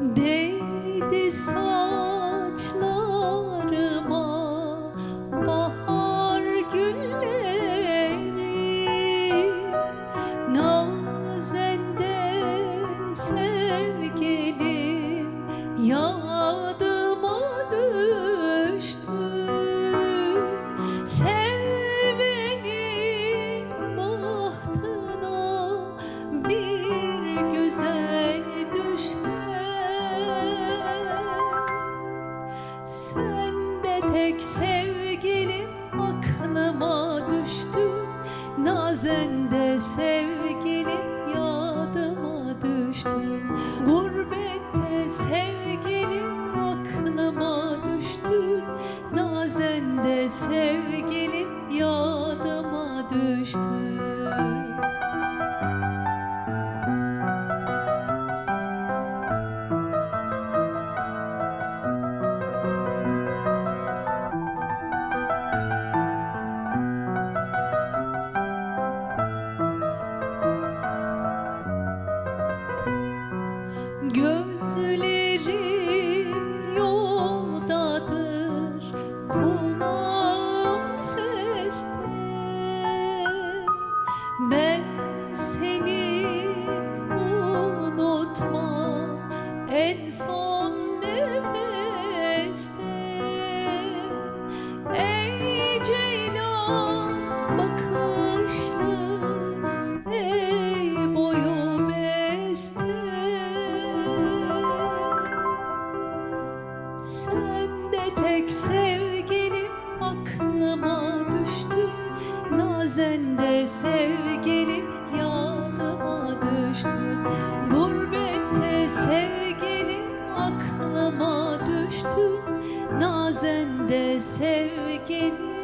day Sen de tek sevgilim aklıma düştü. Nazen de sevgilim yadıma düştü Seni unutmam. En son Nazen de sevgilim yadıma düştü Gurbette sevgilim aklıma düştü Nazen sevgilim